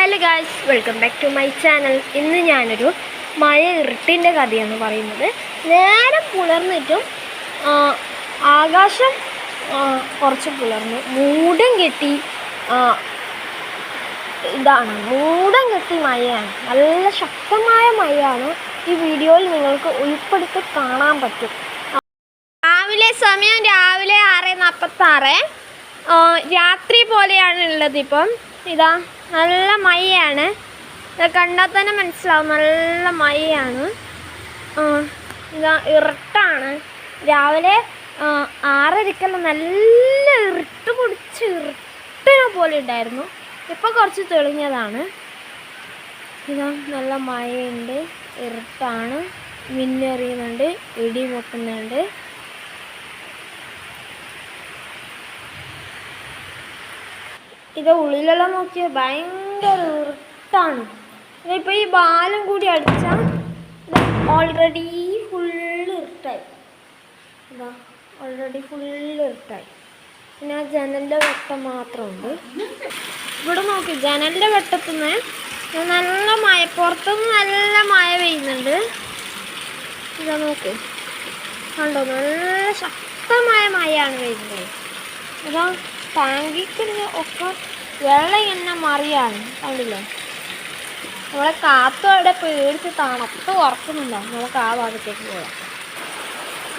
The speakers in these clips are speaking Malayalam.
Hello guys welcome back to my channel ഇന്ന് ഞാനൊരു മഴ ഇരുട്ടിന്റെ കഥയെന്ന് പറയുന്നത്. നേരെ പുലർന്നിട്ടും ആകാശം കുറച്ച് പുലർന്നു. മൂടം കെട്ടി ഇതാണ്. മൂടം കെട്ടി മഴയാണ്. നല്ല ശക്തമായ മഴയാണ് ഈ വീഡിയോയിൽ നിങ്ങൾക്ക് ഉൾപ്പെടുത്തി കാണാൻ പറ്റും. രാവിലെ സമയം രാവിലെ ആറ് നാൽപ്പത്താറ് രാത്രി പോലെയാണ് ഉള്ളത് ഇപ്പം. ഇതാ നല്ല മഴയാണ്. കണ്ടാൽ തന്നെ മനസ്സിലാവും നല്ല മഴയാണ്. ഇതാ ഇരട്ടാണ്. രാവിലെ ആ, ആറരയ്ക്കെല്ലാം നല്ല ഇരുട്ട് പൊടിച്ച് ഇരുട്ടിനെ പോലെ ഉണ്ടായിരുന്നു. ഇപ്പോൾ കുറച്ച് തെളിഞ്ഞതാണ്. ഇതാ നല്ല മഴയുണ്ട് ഇരുട്ടാണ്. മിന്നെറിയുന്നുണ്ട് ഇടി പൊട്ടുന്നുണ്ട് ഇത് ഉള്ളിലെല്ലാം നോക്കിയ ഭയങ്കര ഇരുട്ടാണ് ഇപ്പോൾ ഈ ബാലം കൂടി അടിച്ചാൽ ഓൾറെഡി ഫുള്ള് ഇരുട്ടായി ഇതാ ഓൾറെഡി ഫുള്ള് ഇരുട്ടായി പിന്നെ ആ ജനലിന്റെ വെട്ടം മാത്രമുണ്ട്. ഇവിടെ നോക്കി ജനലിന്റെ വെട്ടത്തുനിന്ന് നല്ല മഴ പുറത്തുനിന്ന് നല്ല മഴ പെയ്യുന്നുണ്ട്. ഇതാ നോക്ക്. കണ്ടോ നല്ല ശക്തമായ മഴയാണ് പെയ്യുന്നത്. അതാ ടാങ്കിക്ക് ഒക്കെ വെള്ളം എണ്ണ മറിയാണ്. കണ്ടില്ലേ? നമ്മളെ കാത്തു അവിടെ പേടിച്ച് തണുത്ത് ഉറക്കുന്നില്ല നമുക്ക് ആ ഭാഗത്തേക്ക് പോകാം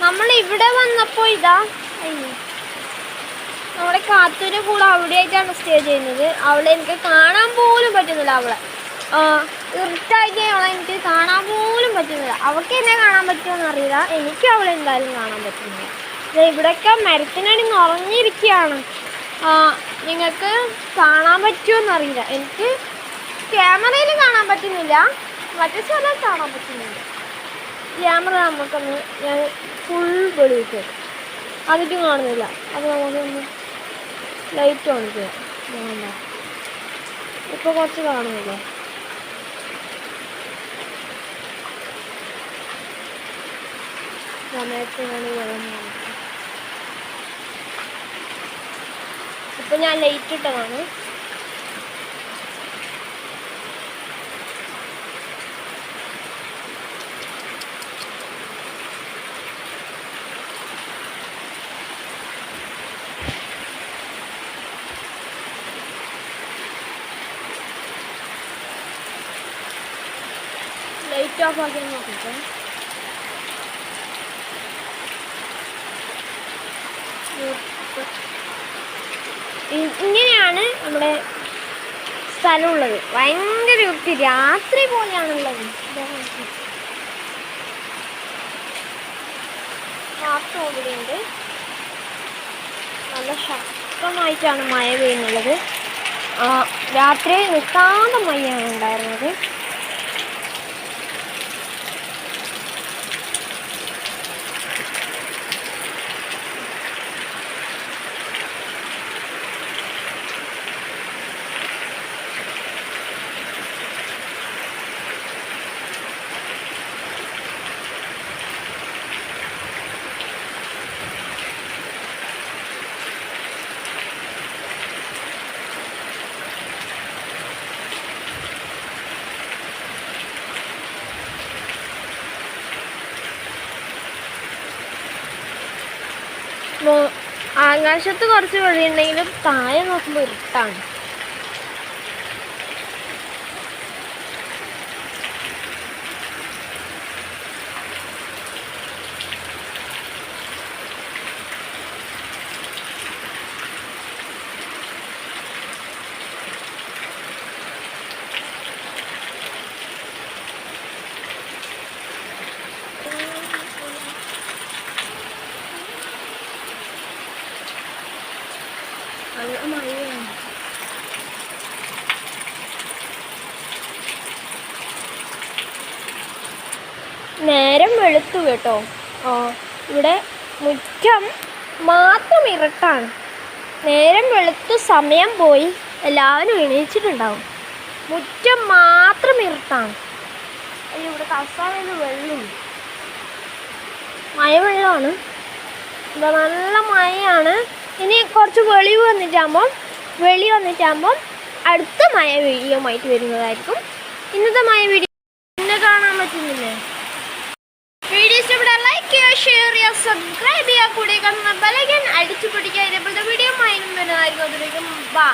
നമ്മൾ ഇവിടെ വന്നപ്പോൾ ഇതാ നമ്മുടെ കാത്തൂര് കൂടെ അവിടെയായിട്ടാണ് സ്റ്റേ ചെയ്യുന്നത്. അവളെ എനിക്ക് കാണാൻ പോലും പറ്റുന്നില്ല അവളെ. ഇരുട്ടായിട്ട് അവളെ എനിക്ക് കാണാൻ പോലും പറ്റുന്നില്ല. അവൾക്ക് എന്നെ കാണാൻ പറ്റുമെന്ന് അറിയില്ല. എനിക്ക് അവളെ എന്തായാലും കാണാൻ പറ്റുന്നില്ല. ഇവിടെയൊക്കെ മരത്തിനടി നിറഞ്ഞിരിക്കുകയാണ് നിങ്ങൾക്ക് കാണാൻ പറ്റുമോ എന്നറിയില്ല എനിക്ക് ക്യാമറയിൽ കാണാൻ പറ്റുന്നില്ല. മറ്റേ സ്ഥലം കാണാൻ പറ്റുന്നില്ല. ക്യാമറ നമുക്കൊന്ന് ഞാൻ ഫുൾ വെളിയിട്ട് അതിട്ട് കാണുന്നില്ല. അത് നമുക്കൊന്ന് ലൈറ്റ് ഓൺ ചെയ്യാം. ഇപ്പോൾ കുറച്ച് കാണുന്നില്ലേ? സമയത്ത് ഞാൻ വെള്ളം ഇപ്പം ഞാൻ ലൈറ്റ് ഇട്ടതാണ്. ലൈറ്റ് ഓഫ് ആക്കി നോക്കട്ടെ ഇ- ഇങ്ങനെയാണ് നമ്മുടെ സ്ഥലമുള്ളത്. ഭയങ്കര വൃത്തി. രാത്രി പോലെയാണുള്ളത്. ഇവിടെയുണ്ട് നല്ല ശക്തമായിട്ടാണ് മഴ പെയ്യുന്നുള്ളത് രാത്രി നിൽക്കാതെ മഴയാണ് ഉണ്ടായിരുന്നത്. ആകാശത്ത് കുറച്ച് വെളിയുണ്ടെങ്കിലും താഴെ നോക്കുമ്പോൾ ഇരുട്ടാണ്. നേരം വെളുത്തു കേട്ടോ. ആ ഇവിടെ മുറ്റം മാത്രം ഇരട്ടാണ്. നേരം വെളുത്തു സമയം പോയി. എല്ലാവരും എണീച്ചിട്ടുണ്ടാവും. മുറ്റം മാത്രം ഇരട്ടാണ്. അയ്യോ ഇവിടെ കസാലയിൽ വെള്ളം മഴ വെള്ളമാണ് നല്ല മഴയാണ്. ഇനി കുറച്ച് വെളി വന്നിട്ടാകുമ്പം വെളി വന്നിട്ടാകുമ്പം അടുത്ത മഴ വീഡിയോമായിട്ട് വരുന്നതായിരിക്കും. ഇന്നത്തെ മഴ വീഡിയോ പിന്നെ കാണാൻ പറ്റുന്നില്ലേ? വീഡിയോ ഇഷ്ടപ്പെട്ടാൽ ലൈക്ക് ചെയ്യുക ഷെയർ ചെയ്യുക സബ്സ്ക്രൈബ് ചെയ്യുക. കൂടെ കാണുന്ന ബലകൻ അടിച്ചു പിടിക്കുക ഇതേപോലത്തെ വീഡിയോ മൈനും വരുന്നതായിരിക്കും. അതിലേക്കും ബാ